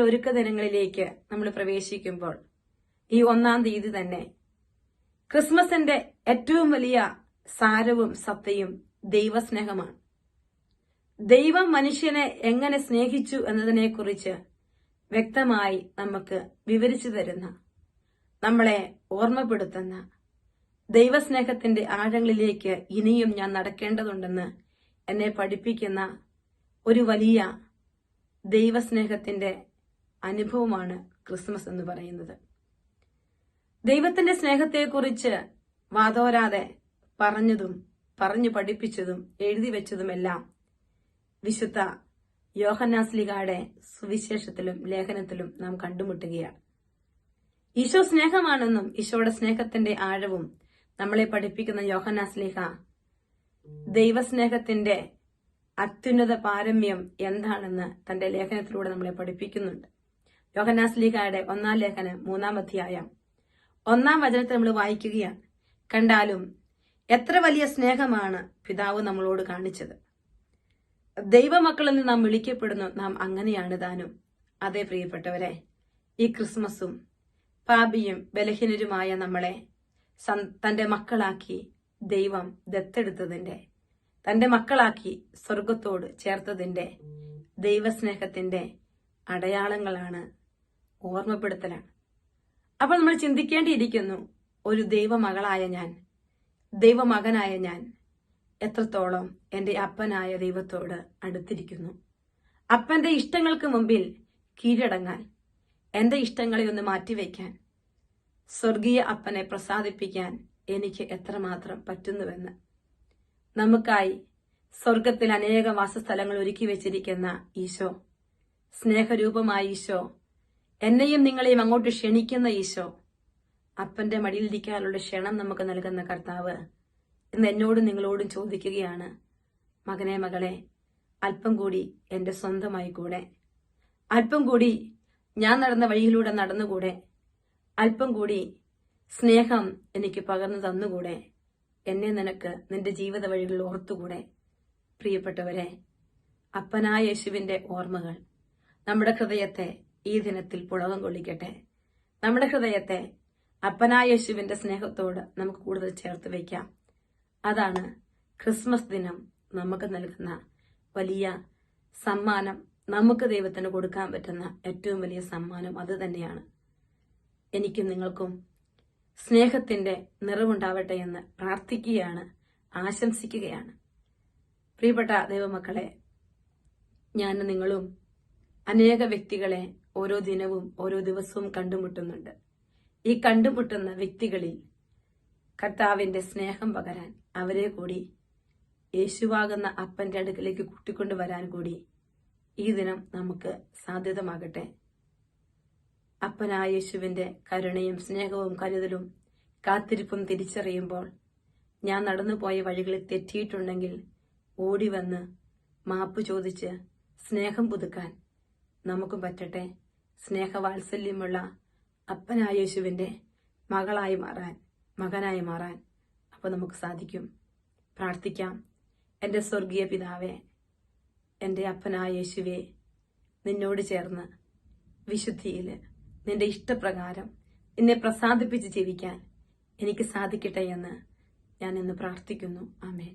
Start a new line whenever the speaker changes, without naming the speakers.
ഒരുക്ക ദിനങ്ങളിലേക്ക് നമ്മൾ പ്രവേശിക്കുമ്പോൾ ഈ ഒന്നാം തീയതി തന്നെ ക്രിസ്മസിന്റെ ഏറ്റവും വലിയ സാരവും സത്തയും ദൈവസ്നേഹമാണ്. ദൈവം മനുഷ്യനെ എങ്ങനെ സ്നേഹിച്ചു എന്നതിനെക്കുറിച്ച് വ്യക്തമായി നമുക്ക് വിവരിച്ചു തരുന്ന നമ്മളെ ഓർമ്മപ്പെടുത്തുന്ന ദൈവസ്നേഹത്തിന്റെ ആഴങ്ങളിലേക്ക് ഇനിയും ഞാൻ നടക്കേണ്ടതുണ്ടെന്ന് എന്നെ പഠിപ്പിക്കുന്ന ഒരു വലിയ ദൈവസ്നേഹത്തിന്റെ അനുഭവമാണ് ക്രിസ്മസ് എന്ന് പറയുന്നത്. ദൈവത്തിന്റെ സ്നേഹത്തെക്കുറിച്ച് വാതോരാതെ പറഞ്ഞതും പറഞ്ഞു പഠിപ്പിച്ചതും എഴുതി വെച്ചതുമെല്ലാം വിശുദ്ധ യോഹന്നാസ്ലിഗായുടെ സുവിശേഷത്തിലും ലേഖനത്തിലും നാം കണ്ടുമുട്ടുകയാണ്. ഈശോ സ്നേഹമാണെന്നും ഈശോയുടെ സ്നേഹത്തിന്റെ ആഴവും നമ്മളെ പഠിപ്പിക്കുന്ന യോഹന്നാസ്ലിഹ ദൈവസ്നേഹത്തിന്റെ അത്യുന്നത പാരമ്യം എന്താണെന്ന് തന്റെ ലേഖനത്തിലൂടെ നമ്മളെ പഠിപ്പിക്കുന്നുണ്ട്. യോഹന്നാസ്ലിഹയുടെ ഒന്നാം ലേഖനം മൂന്നാം അധ്യായം. ഒന്നാം വചനത്തെ നമ്മൾ വായിക്കുകയാണ്. കണ്ടാലും എത്ര വലിയ സ്നേഹമാണ് പിതാവ് നമ്മളോട് കാണിച്ചത്. ദൈവമക്കളെന്ന് നാം വിളിക്കപ്പെടുന്നു നാം അങ്ങനെയാണ് താനും. അതെ പ്രിയപ്പെട്ടവരെ ഈ ക്രിസ്മസും പാപിയും ബലഹീനരുമായ നമ്മളെ തന്റെ മക്കളാക്കി ദൈവം ദത്തെടുത്തതിന്റെ തന്റെ മക്കളാക്കി സ്വർഗത്തോട് ചേർത്തതിന്റെ ദൈവസ്നേഹത്തിന്റെ അടയാളങ്ങളാണ് ഓർമ്മപ്പെടുത്തലാണ്. അപ്പോൾ നമ്മൾ ചിന്തിക്കേണ്ടിയിരിക്കുന്നു ഒരു ദൈവമകളായ ഞാൻ ദൈവമകനായ ഞാൻ എത്രത്തോളം എന്റെ അപ്പനായ ദൈവത്തോട് അടുത്തിരിക്കുന്നു. അപ്പന്റെ ഇഷ്ടങ്ങൾക്ക് മുമ്പിൽ കീഴടങ്ങാൻ എന്റെ ഇഷ്ടങ്ങളെ ഒന്ന് മാറ്റിവെക്കാൻ സ്വർഗീയ അപ്പനെ പ്രസാദിപ്പിക്കാൻ എനിക്ക് എത്രമാത്രം പറ്റുന്നുവെന്ന്. നമുക്കായി സ്വർഗത്തിൽ അനേക വാസസ്ഥലങ്ങൾ ഒരുക്കി വെച്ചിരിക്കുന്ന ഈശോ സ്നേഹരൂപമായ ഈശോ എന്നെയും നിങ്ങളെയും അങ്ങോട്ട് ക്ഷണിക്കുന്ന ഈശോ അപ്പന്റെ മടിയിലിരിക്കാനുള്ള ക്ഷണം നമുക്ക് നൽകുന്ന കർത്താവ് ഇന്ന് എന്നോടും നിങ്ങളോടും ചോദിക്കുകയാണ്. മകനെ മകളെ അല്പം കൂടി എന്റെ സ്വന്തമായി കൂടെ. അല്പം കൂടി ഞാൻ നടന്ന വഴിയിലൂടെ നടന്നുകൂടെ. അല്പം കൂടി സ്നേഹം എനിക്ക് പകർന്നു തന്നുകൂടെ. എന്നെ നിനക്ക് നിന്റെ ജീവിത വഴികളിൽ ഓർത്തുകൂടെ. പ്രിയപ്പെട്ടവരെ അപ്പനായ യേശുവിന്റെ ഓർമ്മകൾ നമ്മുടെ ഹൃദയത്തെ ഈ ദിനത്തിൽ പുളകം കൊള്ളിക്കട്ടെ. നമ്മുടെ ഹൃദയത്തെ അപ്പനായ യേശുവിന്റെ സ്നേഹത്തോട് നമുക്ക് കൂടുതൽ ചേർത്ത് വയ്ക്കാം. അതാണ് ക്രിസ്മസ് ദിനം നമുക്ക് നൽകുന്ന വലിയ സമ്മാനം നമുക്ക് ദൈവത്തിന് കൊടുക്കാൻ പറ്റുന്ന ഏറ്റവും വലിയ സമ്മാനം അത് തന്നെയാണ്. എനിക്കും നിങ്ങൾക്കും സ്നേഹത്തിന്റെ നിറവുണ്ടാവട്ടെ എന്ന് പ്രാർത്ഥിക്കുകയാണ് ആശംസിക്കുകയാണ്. പ്രിയപ്പെട്ട ദൈവമക്കളെ ഞാൻ നിങ്ങളും അനേക വ്യക്തികളെ ഓരോ ദിനവും ഓരോ ദിവസവും കണ്ടുമുട്ടുന്നുണ്ട്. ഈ കണ്ടുമുട്ടുന്ന വ്യക്തികളിൽ കർത്താവിന്റെ സ്നേഹം പകരാൻ അവരെ കൂടി യേശുവാകുന്ന അപ്പന്റെ അടുക്കലേക്ക് കൂട്ടിക്കൊണ്ടുവരാൻ കൂടി ഈ ദിനം നമുക്ക് സാധ്യതമാകട്ടെ. അപ്പനായ യേശുവിന്റെ കരുണയും സ്നേഹവും കരുതലും കാത്തിരിപ്പും തിരിച്ചറിയുമ്പോൾ ഞാൻ നടന്നുപോയ വഴികളിൽ തെറ്റിയിട്ടുണ്ടെങ്കിൽ ഓടി വന്ന് മാപ്പ് ചോദിച്ച് സ്നേഹം പുതുക്കാൻ നമുക്കും പറ്റട്ടെ. സ്നേഹവാത്സല്യമുള്ള അപ്പനായ യേശുവിന്റെ മകളായി മാറാൻ മകനായി മാറാൻ അപ്പോൾ നമുക്ക് സാധിക്കും. പ്രാർത്ഥിക്കാം. എന്റെ സ്വർഗീയ പിതാവെ എന്റെ അപ്പനായ യേശുവെ നിന്നോട് ചേർന്ന് വിശുദ്ധിയിൽ നിന്റെ ഇഷ്ടപ്രകാരം നിന്നെ പ്രസാദിപ്പിച്ച് ജീവിക്കാൻ എനിക്ക് സാധിക്കട്ടെ എന്ന് ഞാൻ ഇന്ന് പ്രാർത്ഥിക്കുന്നു. ആമേൻ.